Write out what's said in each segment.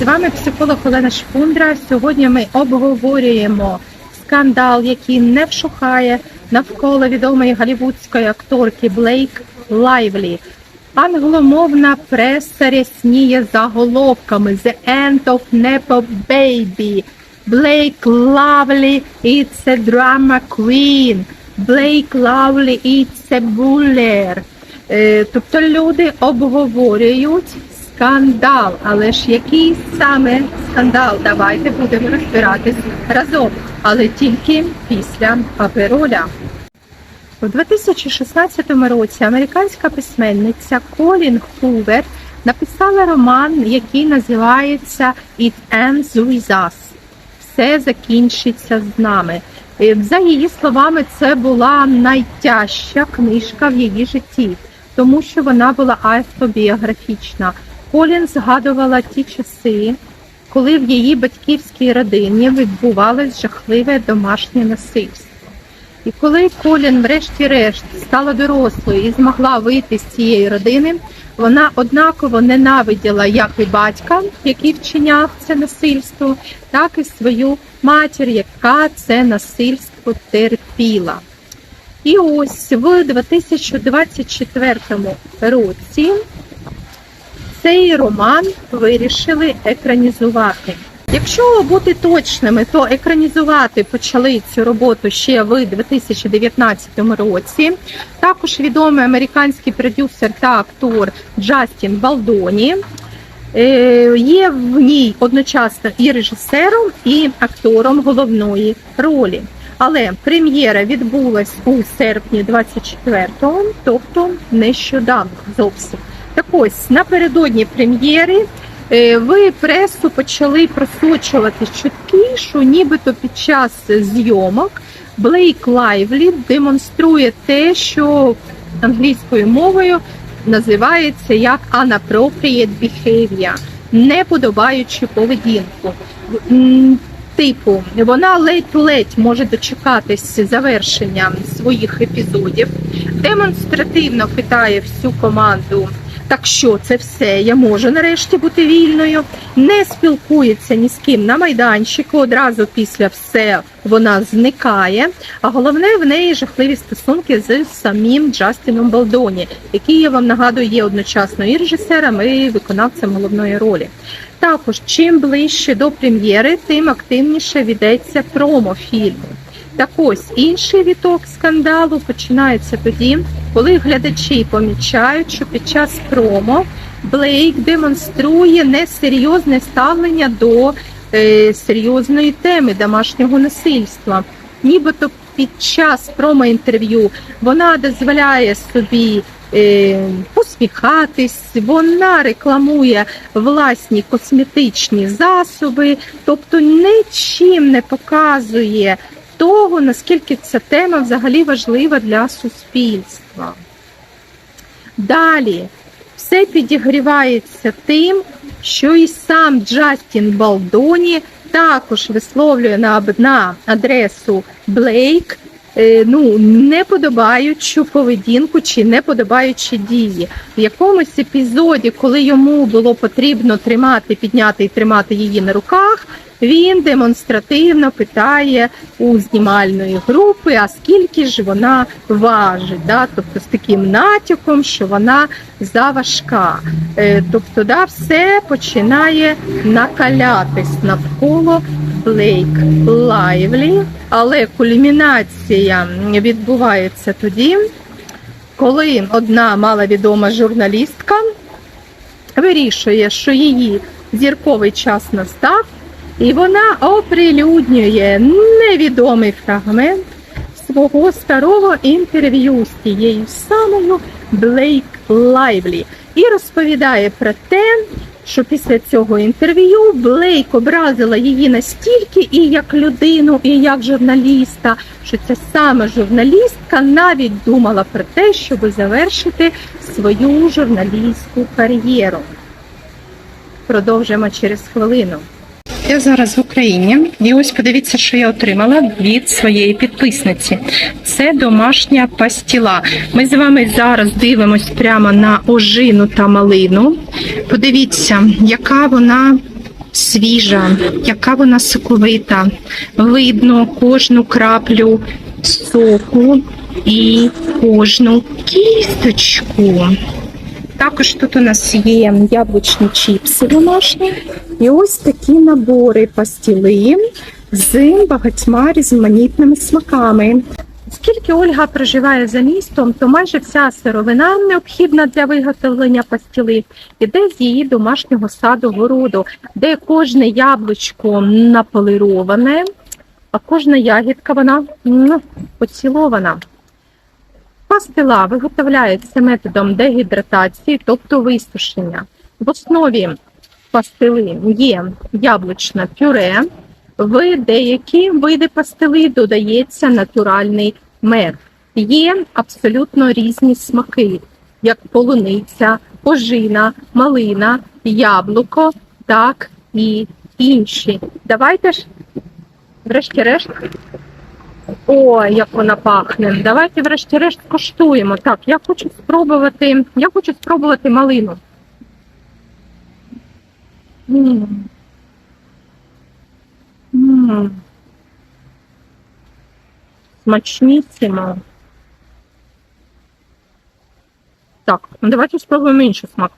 З вами психолог Олена Шпундра. Сьогодні ми обговорюємо скандал, який не вщухає навколо відомої голівудської акторки Блейк Лайвлі. Англомовна преса рясніє заголовками The End of Nepo Baby. Blake Lively it's a drama queen. Blake Lively it's a buller. Е, Тобто люди обговорюють скандал, але ж який саме скандал? Давайте будемо розбиратись разом, але тільки після папероля. У 2016 році американська письменниця Колін Хувер написала роман, який називається It Ends With Us. Все закінчиться з нами. Е, За її словами, це була найтяжча книжка в її житті, тому що вона була автобіографічна. Колін згадувала ті часи, коли в її батьківській родині відбувалось жахливе домашнє насильство. І коли Колін, врешті-решт, стала дорослою і змогла вийти з цієї родини, вона однаково ненавиділа як і батька, який вчиняв це насильство, так і свою матір, яка це насильство терпіла. І ось в 2024 році цей роман вирішили екранізувати. Якщо бути точними, то екранізувати почали цю роботу ще в 2019 році. Також відомий американський продюсер та актор Джастін Балдоні. Е, Є в ній одночасно і режисером, і актором головної ролі. Але прем'єра відбулась у серпні 24-го, тобто нещодавно зовсім. Так ось напередодні прем'єри е, в пресу почали просочувати чутки, що нібито під час зйомок Блейк Лайвлі демонструє те, що англійською мовою називається як unappropriate behavior, неподобаючу поведінку. Типу, вона ледь-ледь може дочекатись завершення своїх епізодів, демонстративно питає всю команду. Так що це все, я можу нарешті бути вільною. Не спілкується ні з ким на майданчику. Одразу після все вона зникає. А головне в неї жахливі стосунки з самим Джастіном Балдоні, який я вам нагадую є одночасно і режисером, і виконавцем головної ролі. Також чим ближче до прем'єри, тим активніше ведеться промо фільму. Так ось інший віток скандалу починається тоді, коли глядачі помічають, що під час промо Блейк демонструє несерйозне ставлення до е, серйозної теми домашнього насильства. Нібито під час промо-інтерв'ю вона дозволяє собі е, посміхатись, вона рекламує власні косметичні засоби, тобто нічим не показує того, наскільки ця тема взагалі важлива для суспільства. Далі все підігрівається тим, що і сам Джастін Балдоні також висловлює на, на адресу Блейк е, ну, неподобаючу поведінку чи неподобаючі дії. В якомусь епізоді, коли йому було потрібно тримати, підняти і тримати її на руках, він демонстративно питає у знімальної групи, а скільки ж вона важить, да? тобто з таким натяком, що вона заважка. Е, Тобто, да, все починає накалятись навколо Блейк Лайвлі, але кульмінація відбувається тоді, коли одна маловідома журналістка вирішує, що її зірковий час настав, і вона оприлюднює невідомий фрагмент свого старого інтерв'ю з тією самою Блейк Лайвлі і розповідає про те, що після цього інтерв'ю Блейк образила її настільки і як людину, і як журналіста, що ця сама журналістка навіть думала про те, щоб завершити свою журналістську кар'єру. Продовжимо через хвилину. Я зараз в Україні, і ось подивіться, що я отримала від своєї підписниці. Це домашня пастіла. Ми з вами зараз дивимось прямо на ожину та малину. Подивіться, яка вона свіжа, яка вона соковита. Видно кожну краплю соку і кожну кісточку. Також тут у нас є яблучні чіпси домашні. І ось такі набори пастіли з багатьма різноманітними смаками. Оскільки Ольга проживає за містом, то майже вся сировина необхідна для виготовлення пастіли іде з її домашнього саду городу, де кожне яблучко наполироване, а кожна ягідка вона поцілована. Пастила виготовляється методом дегідратації, тобто висушення. В основі пастили є яблучне пюре. В деякі види пастили додається натуральний мед. Є абсолютно різні смаки, як полуниця, ожина, малина, яблуко, так і інші. Давайте ж, врешті-решт, Ой, як вона пахне. Давайте врешті-решт коштуємо. Так, я хочу спробувати. Я хочу спробувати малину. М. М. Смачнісимо. Так, ну давайте спробуємо інший смак.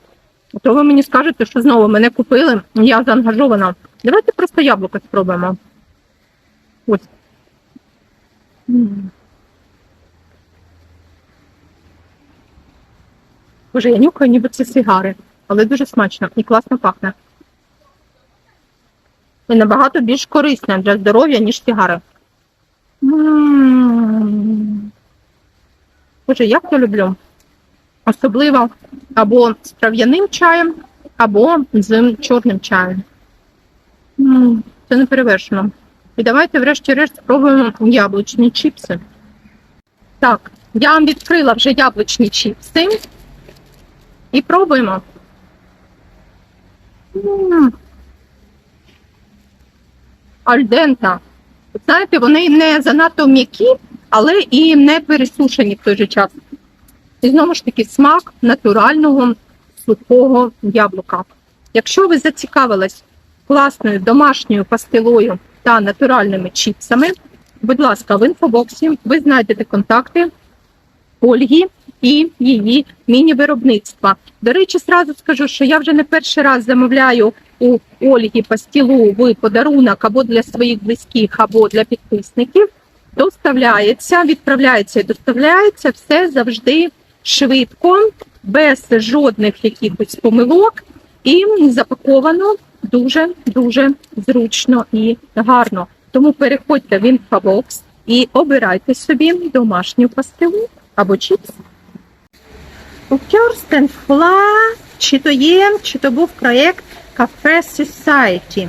А то ви мені скажете, що знову мене купили, я заангажована. Давайте просто яблуко спробуємо. Ось. Боже, я нюхаю, ніби це сигари, але дуже смачно і класно пахне. І набагато більш корисне для здоров'я, ніж сигари. М. Боже, як я люблю. Особливо або з трав'яним чаєм, або з чорним чаєм. Це не перевершено. І давайте, врешті-решт, спробуємо яблучні чіпси. Так, я вам відкрила вже яблучні чіпси. І пробуємо. М. Альдента. Знаєте, вони не занадто м'які, але і не пересушені в той же час. І знову ж таки смак натурального сухого яблука. Якщо ви зацікавились класною домашньою пастилою та натуральними чіпсами, будь ласка, в інфобоксі ви знайдете контакти Ольги і її міні-виробництва. До речі, зразу скажу, що я вже не перший раз замовляю у Ольги пастілу в подарунок або для своїх близьких, або для підписників. Доставляється, відправляється і доставляється все завжди швидко, без жодних якихось помилок, і запаковано дуже дуже зручно і гарно. Тому переходьте в інфобокс і обирайте собі домашню пастилу або чіпс. Кьорстенфла чи то є, чи то був проєкт Cafe Society.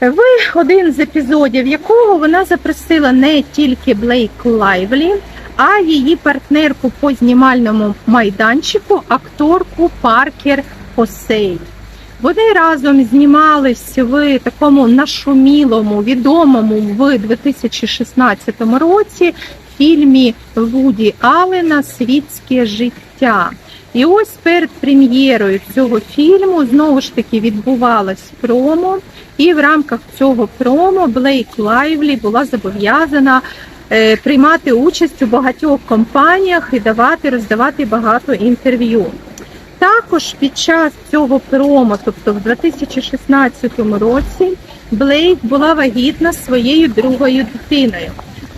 В один з епізодів якого вона запросила не тільки Блейк Лайвлі, а її партнерку по знімальному майданчику, акторку Паркер Хосей. Вони разом знімались в такому нашумілому, відомому в 2016 році фільмі Вуді Аллена Світське життя. І ось перед прем'єрою цього фільму знову ж таки відбувалось промо. І в рамках цього промо Блейк Лайвлі була зобов'язана е, приймати участь у багатьох компаніях і давати роздавати багато інтерв'ю. Також під час цього промо, тобто в 2016 році, Блейк була вагітна своєю другою дитиною.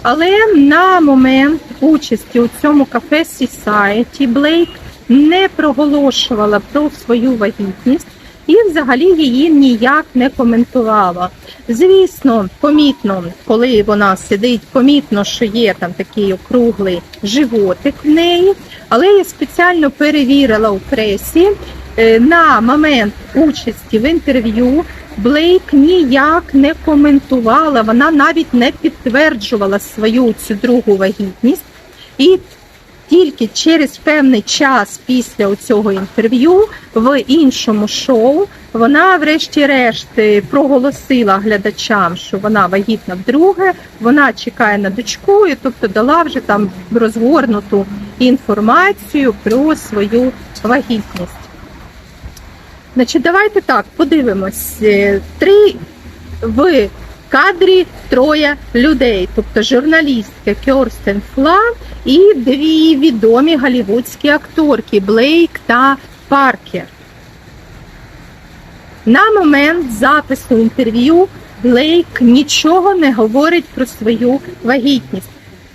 Але на момент участі у цьому кафе Society Блейк не проголошувала про свою вагітність і взагалі її ніяк не коментувала. Звісно, помітно, коли вона сидить, помітно, що є там такий округлий животик в неї. Але я спеціально перевірила у пресі на момент участі в інтерв'ю. Блейк ніяк не коментувала, вона навіть не підтверджувала свою цю другу вагітність. І тільки через певний час після цього інтерв'ю в іншому шоу вона, врешті-решт, е, проголосила глядачам, що вона вагітна вдруге, вона чекає на дочку, і тобто дала вже там розгорнуту інформацію про свою вагітність. Значить, давайте так подивимось. Е, Три в кадрі троє людей, тобто журналістка Кьорстен Флан і дві відомі голівудські акторки Блейк та Паркер. На момент запису інтерв'ю Блейк нічого не говорить про свою вагітність.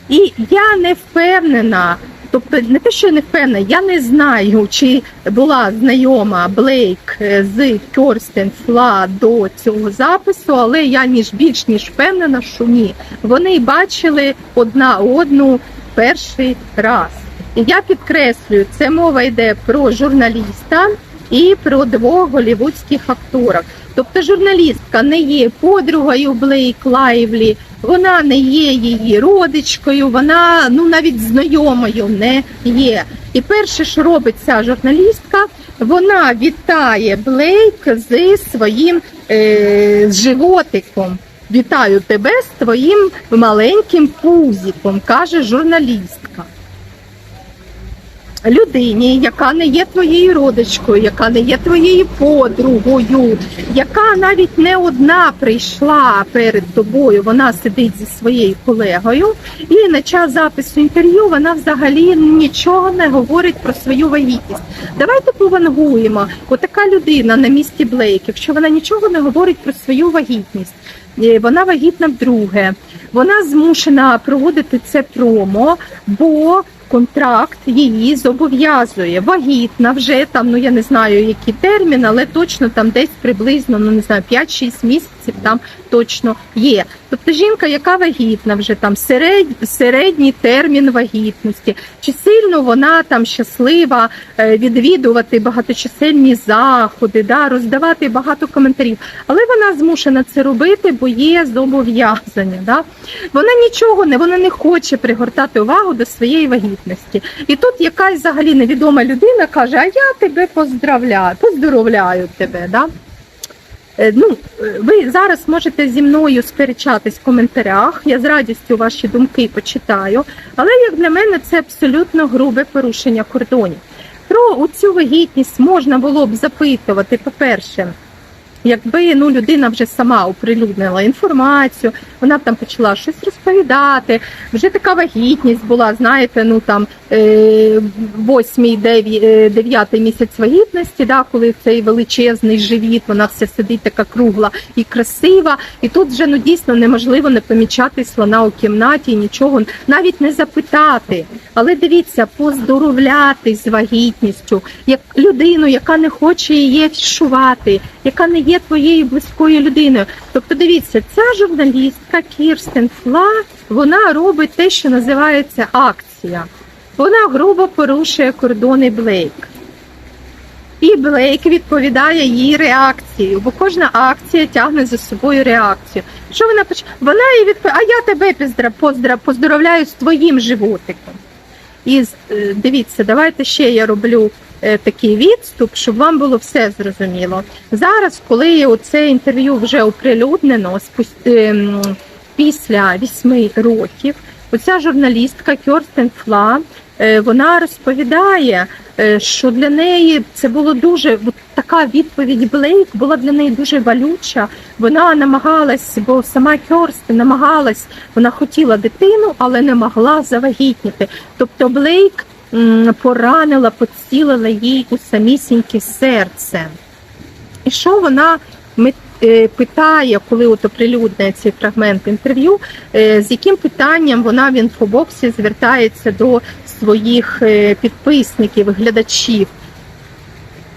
І я не впевнена, тобто не те, що я не впевнена, я не знаю, чи була знайома Блейк е, з Кьорстен Фла до цього запису, але я ніж більш ніж впевнена, що ні. Вони бачили одна одну перший раз. І я підкреслюю, це мова йде про журналіста і про двох голівудських акторів. Тобто журналістка не є подругою Блейк Лайвлі, вона не є її родичкою, вона ну навіть знайомою не є. І перше, що робить ця журналістка, вона вітає Блейк зі своїм е, животиком. Вітаю тебе з твоїм маленьким пузіком, каже журналістка людині, яка не є твоєю родичкою, яка не є твоєю подругою, яка навіть не одна прийшла перед тобою, вона сидить зі своєю колегою, і на час запису інтерв'ю вона взагалі нічого не говорить про свою вагітність. Давайте повангуємо. Отака людина на місці Блейк, якщо вона нічого не говорить про свою вагітність. е, Вона вагітна вдруге. Вона змушена проводити це промо, бо контракт її зобов'язує. Вагітна вже там, ну я не знаю, який термін, але точно там десь приблизно, ну не знаю, 5-6 місяців там точно є. Тобто жінка, яка вагітна, вже там серед, середній термін вагітності, чи сильно вона там щаслива е, відвідувати багаточисельні заходи, да, роздавати багато коментарів. Але вона змушена це робити, бо є зобов'язання. Да? Вона нічого не вона не хоче пригортати увагу до своєї вагітності. І тут якась взагалі невідома людина каже: А я тебе поздравляю, поздоровляю тебе. Да? Е, Ну, ви зараз можете зі мною сперечатись в коментарях. Я з радістю ваші думки почитаю. Але як для мене це абсолютно грубе порушення кордонів. Про цю вагітність можна було б запитувати, по-перше, якби ну людина вже сама оприлюднила інформацію, вона б там почала щось розповідати. Вже така вагітність була, знаєте, ну там восьмий, дев'я- е, дев'ятий місяць вагітності, да, коли цей величезний живіт, вона вся сидить така кругла і красива. І тут вже ну дійсно неможливо не помічати слона у кімнаті, нічого навіть не запитати. Але дивіться, поздоровляти з вагітністю, як людину, яка не хоче її афішувати, яка не є твоєю близькою людиною. Тобто, дивіться, ця журналістка Кірстен Фла, вона робить те, що називається акція. Вона грубо порушує кордони Блейк. І Блейк відповідає їй реакцією, бо кожна акція тягне за собою реакцію. Що вона поч... Вона їй відповідає, а я тебе поздра... Поздра... поздоровляю з твоїм животиком. І е, дивіться, давайте ще я роблю е, такий відступ, щоб вам було все зрозуміло. Зараз, коли оце інтерв'ю вже оприлюднено спуст- ем, після вісьми років, оця журналістка Кьорстен Фла, е, вона розповідає, е, що для неї це було дуже така відповідь Блейк була для неї дуже валюча. Вона намагалась, бо сама Кьорстен намагалась, вона хотіла дитину, але не могла завагітніти. Тобто Блейк поранила, поцілила їй у самісіньке серце. І що вона питає, коли от оприлюднює цей фрагмент інтерв'ю, е, з яким питанням вона в інфобоксі звертається до своїх е, підписників, глядачів.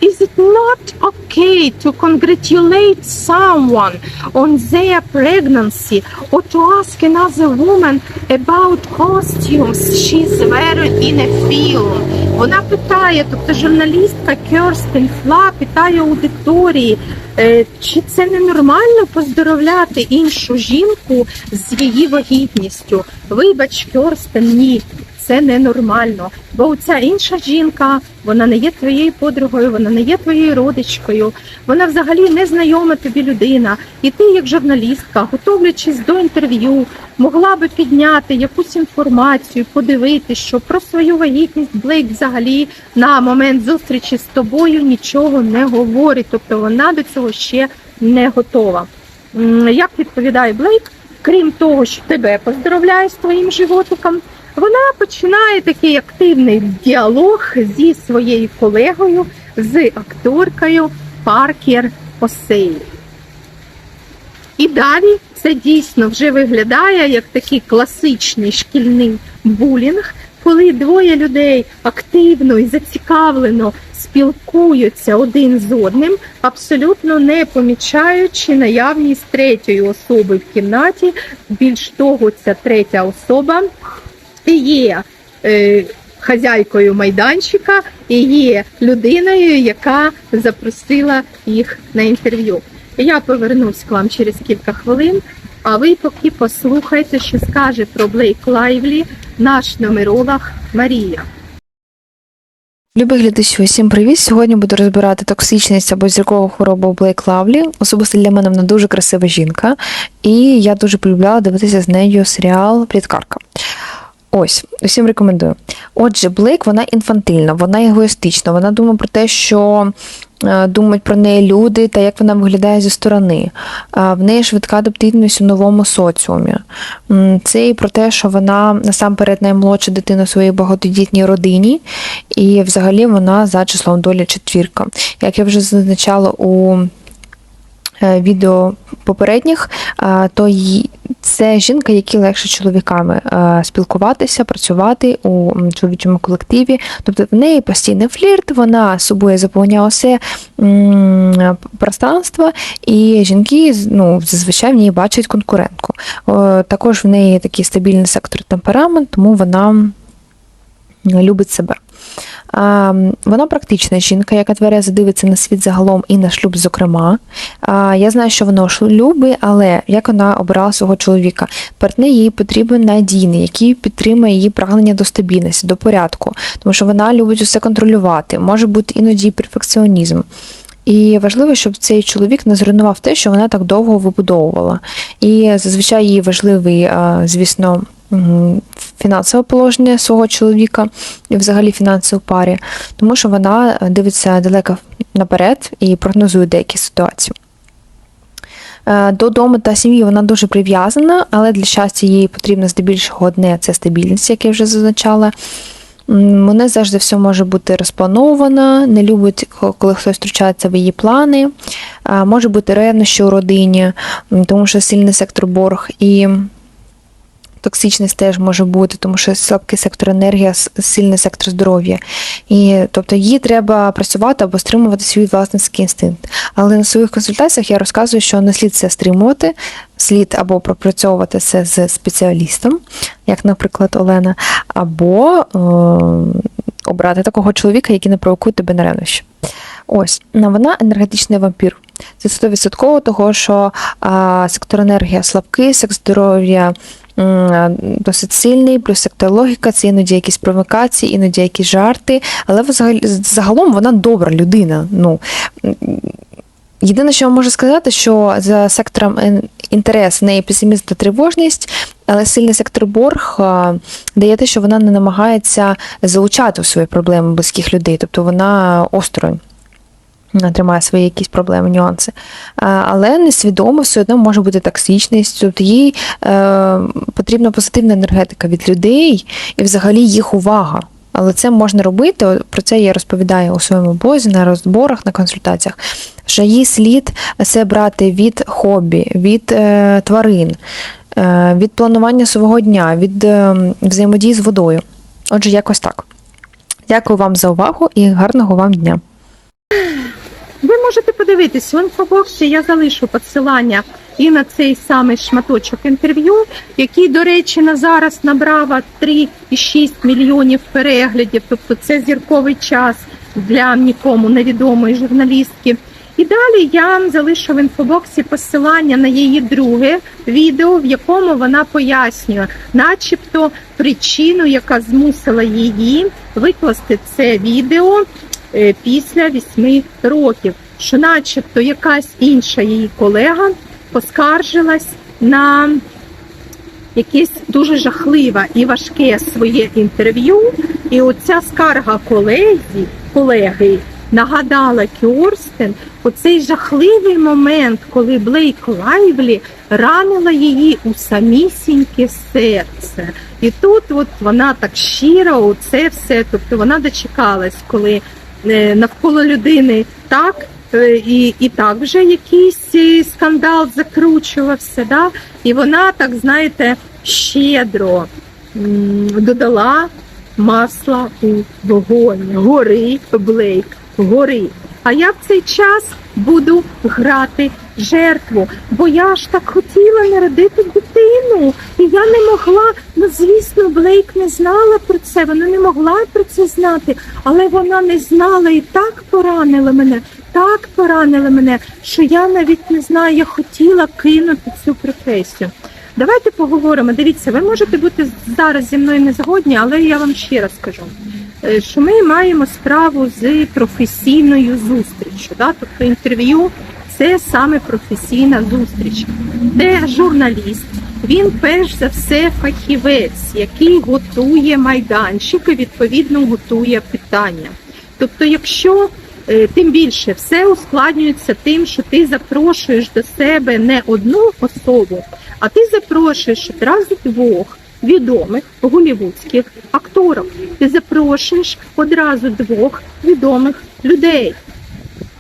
Is it not okay to congratulate someone on their pregnancy or to ask another woman about costumes she's wearing in a film? Вона питає, тобто журналістка Керстен Фла питає аудиторії, е, чи це ненормально поздоровляти іншу жінку з її вагітністю? Вибач, Керстен, ні. Це ненормально. Бо ця інша жінка, вона не є твоєю подругою, вона не є твоєю родичкою, вона взагалі не знайома тобі людина. І ти, як журналістка, готовлячись до інтерв'ю, могла би підняти якусь інформацію, подивитися, що про свою вагітність Блейк взагалі на момент зустрічі з тобою нічого не говорить. Тобто вона до цього ще не готова. Як відповідає Блейк, крім того, що тебе поздравляє з твоїм животиком, вона починає такий активний діалог зі своєю колегою, з акторкою Паркер Осей. І далі це дійсно вже виглядає як такий класичний шкільний булінг, коли двоє людей активно і зацікавлено спілкуються один з одним, абсолютно не помічаючи наявність третьої особи в кімнаті. Більш того, ця третя особа є е, хазяйкою майданчика і є людиною, яка запросила їх на інтерв'ю. Я повернусь к вам через кілька хвилин, а ви поки послухайте, що скаже про Блейк Лайвлі наш нумеролог Марія. Любі глядачі, усім привіт! Сьогодні буду розбирати токсичність або зіркову хворобу Блейк Лавлі. Особисто для мене вона дуже красива жінка, і я дуже полюбляла дивитися з нею серіал Пліткарка. Ось, усім рекомендую. Отже, Блейк вона інфантильна, вона егоїстична, вона думає про те, що е, думають про неї люди та як вона виглядає зі сторони. А В неї швидка адаптивність у новому соціумі. Це і про те, що вона насамперед наймолодша дитина у своїй багатодітній родині, і взагалі вона за числом долі четвірка. Як я вже зазначала у е, відео попередніх, е, то це жінка, якій легше чоловіками е, спілкуватися, працювати у чоловічому колективі. Тобто в неї постійний флірт, вона собою заповняє усе пространство, і жінки ну, зазвичай в ній бачать конкурентку. Е, Також в неї такий стабільний сектор темперамент, тому вона любить себе. Вона практична жінка, яка тверезо дивиться на світ загалом і на шлюб, зокрема. Я знаю, що вона у шлюбі, але як вона обирала свого чоловіка? Партнер їй потрібен надійний, який підтримує її прагнення до стабільності, до порядку, тому що вона любить усе контролювати, може бути іноді перфекціонізм. І важливо, щоб цей чоловік не зруйнував те, що вона так довго вибудовувала. І зазвичай їй важливий, звісно, фінансове положення свого чоловіка і взагалі фінанси у парі, тому що вона е, дивиться далеко наперед і прогнозує деякі ситуації. Е, До дому та сім'ї вона дуже прив'язана, але для щастя їй потрібно здебільшого одне це стабільність, як я вже зазначала. Вона завжди все може бути розпланована, не любить, коли хтось втручається в її плани. Може бути ревнощі у родині, тому що сильний сектор борг і токсичність теж може бути, тому що слабкий сектор енергії, сильний сектор здоров'я. І тобто їй треба працювати або стримувати свій власницький інстинкт. Але на своїх консультаціях я розказую, що не слід це стримувати, слід або пропрацьовувати це з спеціалістом, як, наприклад, Олена, або е, обрати такого чоловіка, який не провокує тебе на ревнощі. Ось, вона енергетичний вампір. Це 100% того, що а, сектор енергія слабкий, сектор здоров'я досить сильний, плюс сектор логіка, це іноді якісь провокації, іноді якісь жарти. Але взагалі, загалом вона добра людина. Ну, Єдине, що я можу сказати, що за сектором інтерес неї песимізм та тривожність, але сильний сектор борг дає те, що вона не намагається залучати у свої проблеми близьких людей, тобто вона осторонь. Вона тримає свої якісь проблеми, нюанси. Але несвідомо все одно може бути токсичність, тобто їй е, потрібна позитивна енергетика від людей і взагалі їх увага. Але це можна робити. Про це я розповідаю у своєму блозі, на розборах, на консультаціях. Що їй слід це брати від хобі, від е, тварин, е, від планування свого дня, від е, взаємодії з водою. Отже, якось так. Дякую вам за увагу і гарного вам дня. Можете подивитись в інфобоксі, я залишу посилання і на цей самий шматочок інтерв'ю, який, до речі, на зараз набрав 3,6 мільйонів переглядів. Тобто це зірковий час для нікому невідомої журналістки. І далі я залишу в інфобоксі посилання на її друге відео, в якому вона пояснює, начебто, причину, яка змусила її викласти це відео е, після вісьми років. Що, начебто, якась інша її колега поскаржилась на якесь дуже жахливе і важке своє інтерв'ю. І оця скарга колезі, колеги нагадала Кьорстен оцей жахливий момент, коли Блейк Лайвлі ранила її у самісіньке серце. І тут от вона так щиро, це все, тобто вона дочекалась, коли е, навколо людини так. Е, І, і так вже якийсь е, скандал закручувався, да? і вона, так знаєте, щедро додала масла у вогонь. Гори, Блейк, гори. А я в цей час буду грати жертву, бо я ж так хотіла народити дитину, і я не могла. Ну звісно, Блейк не знала про це. Вона не могла про це знати, але вона не знала і так поранила мене, так поранила мене, що я навіть не знаю, я хотіла кинути цю професію. Давайте поговоримо. Дивіться, ви можете бути зараз зі мною не згодні, але я вам ще раз скажу, е, що ми маємо справу з професійною зустрічю. Да? Тобто інтерв'ю це саме професійна зустріч, де журналіст. Він перш за все фахівець, який готує майданчик і відповідно готує питання. Тобто, якщо е, тим більше все ускладнюється тим, що ти запрошуєш до себе не одну особу, а ти запрошуєш одразу двох відомих голівудських акторів. Ти запрошуєш одразу двох відомих людей.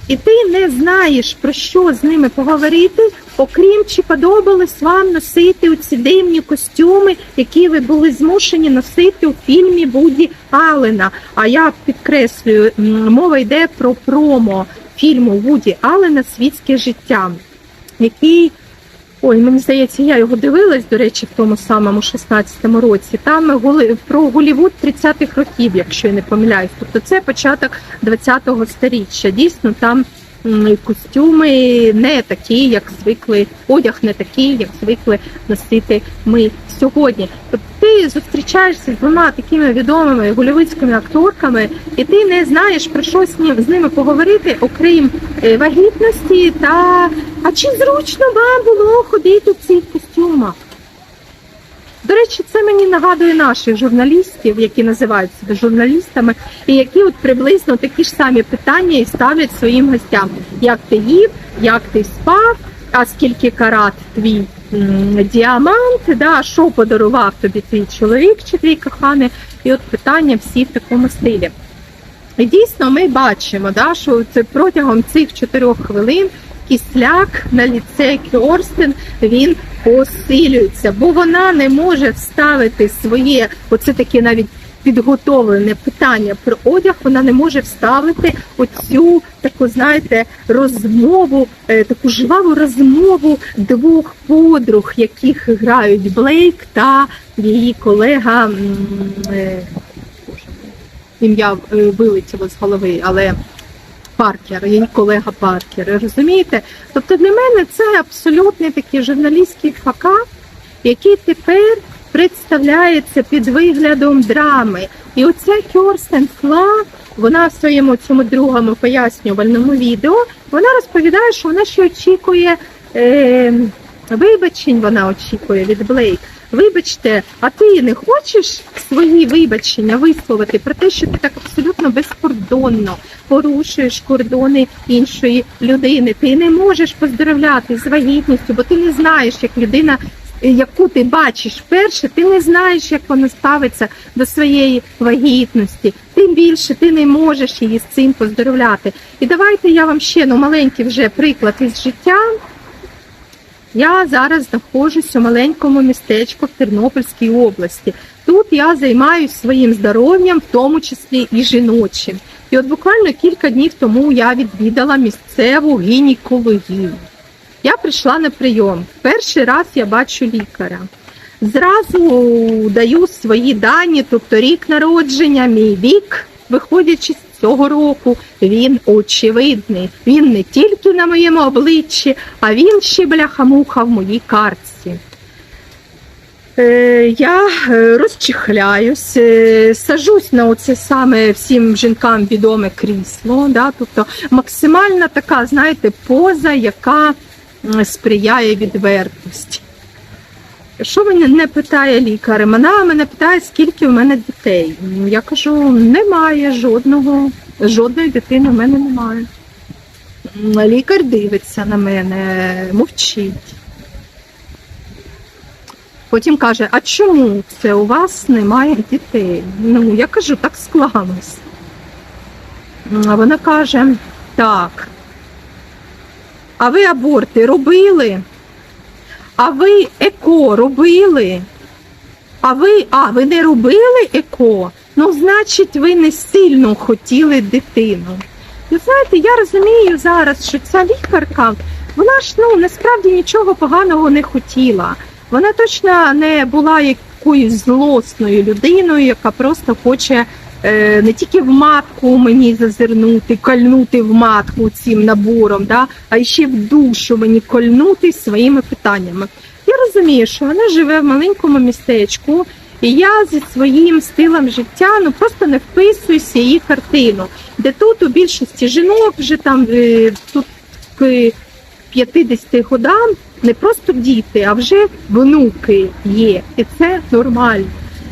І ти не знаєш про що з ними поговорити, окрім чи подобалось вам носити у ці дивні костюми, які ви були змушені носити у фільмі Вуді Аллена. А я підкреслюю, мова йде про промо фільму Вуді Аллена Світське життя, який Ой, мені здається, я його дивилась, до речі, в тому самому 16-му році. Там про Голівуд 30-х років, якщо я не помиляюсь. Тобто це початок 20-го сторіччя. Дійсно, там костюми не такі, як звикли, одяг не такий, як звикли носити ми сьогодні. Тобто ти зустрічаєшся з двома такими відомими голівудськими акторками, і ти не знаєш про що з ними поговорити, окрім е, вагітності та а чи зручно вам було ходити в цих костюмах? До речі, це мені нагадує наших журналістів, які називають себе журналістами, і які от приблизно такі ж самі питання і ставлять своїм гостям: як ти їв, як ти спав, а скільки карат твій діамант, да, що подарував тобі твій чоловік чи твій коханий, і от питання всі в такому стилі. І дійсно ми бачимо, да, що це протягом цих чотирьох хвилин кисляк на ліце Кьорстен він посилюється, бо вона не може вставити своє, оце таке навіть підготовлене питання про одяг, вона не може вставити оцю таку, знаєте, розмову, е, таку жваву розмову двох подруг, яких грають Блейк та її колега. е, ім'я е, вилетіло з голови, але Паркер, її колега Паркер, розумієте? Тобто для мене це абсолютний такий журналістський факап, який тепер представляється під виглядом драми. І оця Кьорстен Фла, вона в своєму цьому другому пояснювальному відео, вона розповідає, що вона ще очікує е, вибачень, вона очікує від Блейк. Вибачте, а ти не хочеш свої вибачення висловити про те, що ти так абсолютно безкордонно порушуєш кордони іншої людини. Ти не можеш поздоровляти з вагітністю, бо ти не знаєш, як людина, яку ти бачиш вперше, ти не знаєш, як вона ставиться до своєї вагітності. Тим більше ти не можеш її з цим поздоровляти. І давайте я вам ще ну, маленький вже приклад із життя. Я зараз знаходжусь у маленькому містечку в Тернопільській області. Тут я займаюся своїм здоров'ям, в тому числі і жіночим. І от буквально кілька днів тому я відвідала місцеву гінекологію. Я прийшла на прийом. Перший раз я бачу лікаря. Зразу даю свої дані, тобто рік народження, мій вік. Виходячи з цього року він очевидний. Він не тільки на моєму обличчі, а він ще бляха-муха в моїй картці. Е, Я е, розчихляюсь, е, сажусь на оце саме всім жінкам відоме крісло. Да? Тобто максимальна така, знаєте, поза, яка сприяє відвертості. Що мене не питає лікар? Вона мене питає, скільки в мене дітей. Ну, Я кажу, немає жодного, жодної дитини в мене немає. Лікар дивиться на мене, мовчить. Потім каже: А чому це у вас немає дітей? Ну, я кажу, так склалось. А вона каже: так. А ви аборти робили? А ви еко робили? А ви, а, ви не робили еко? Ну, значить, ви не сильно хотіли дитину. І знаєте, я розумію зараз, що ця лікарка, вона ж ну насправді нічого поганого не хотіла. Вона точно не була якоюсь злосною людиною, яка просто хоче не тільки в матку мені зазирнути, кольнути в матку цим набором, да, а ще в душу мені кольнути своїми питаннями. Я розумію, що вона живе в маленькому містечку, і я зі своїм стилем життя ну просто не вписуюся її картину, де тут у більшості жінок вже там е, тут к 50 годам не просто діти, а вже внуки є, і це нормально.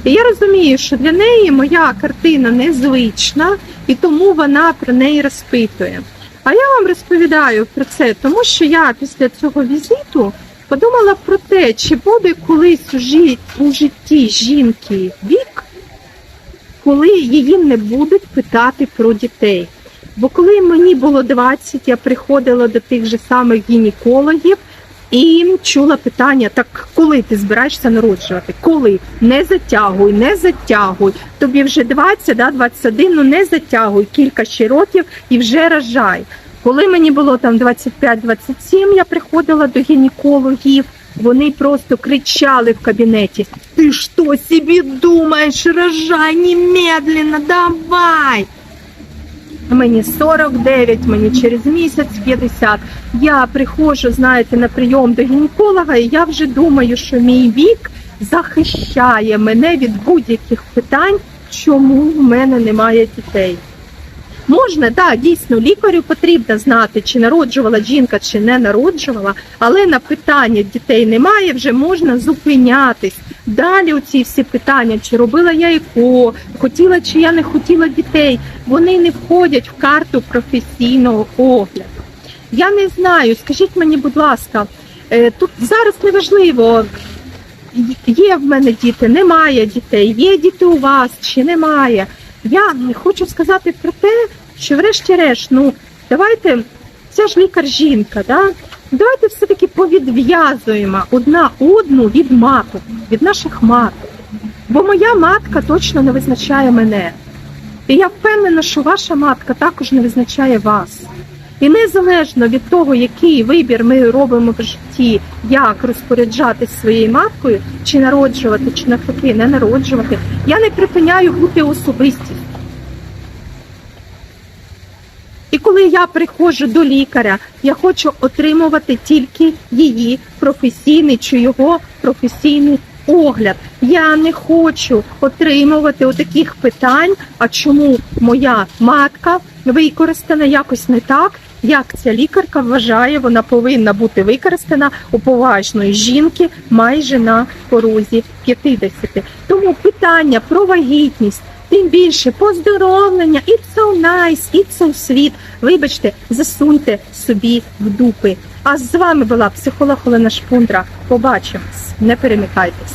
І я розумію, що для неї моя картина незвична, і тому вона про неї розпитує. А я вам розповідаю про це, тому що я після цього візиту подумала про те, чи буде колись у житті, жінки вік, коли її не будуть питати про дітей. Бо коли мені було 20, я приходила до тих же самих гінекологів і чула питання: так коли ти збираєшся народжувати? Коли? Не затягуй, не затягуй. Тобі вже 20, да, 21, ну не затягуй кілька ще років і вже рожай. Коли мені було там 25-27, я приходила до гінекологів. Вони просто кричали в кабінеті: Ти що собі думаєш? Рожай немедленно, давай! Мені 49, мені через місяць 50. Я приходжу, знаєте, на прийом до гінеколога, і я вже думаю, що мій вік захищає мене від будь-яких питань, чому в мене немає дітей. Можна, так, дійсно, лікарю потрібно знати, чи народжувала жінка, чи не народжувала, але на питання дітей немає, вже можна зупинятись. Далі оці всі питання, чи робила я ЕКО, хотіла чи я не хотіла дітей, вони не входять в карту професійного огляду. Я не знаю, скажіть мені, будь ласка, е, тут зараз неважливо, є в мене діти, немає дітей, є діти у вас чи немає. Я хочу сказати про те, що врешті-решт, ну давайте, ця ж лікар жінка, да? Давайте все-таки повідв'язуємо одна одну від маток, від наших маток. Бо моя матка точно не визначає мене. І я впевнена, що ваша матка також не визначає вас. І незалежно від того, який вибір ми робимо в житті, як розпоряджатись своєю маткою, чи народжувати, чи навпаки не народжувати, я не припиняю бути особистістю. І коли я приходжу до лікаря, я хочу отримувати тільки її професійний чи його професійний огляд. Я не хочу отримувати отаких питань, а чому моя матка використана якось не так, як ця лікарка вважає, вона повинна бути використана у поважної жінки майже на порозі 50. Тому питання про вагітність. Тим більше поздоровлення, it's so nice, it's so sweet. Вибачте, засуньте собі в дупи. А з вами була психолог Олена Шпундра. Побачимось, не перемикайтесь.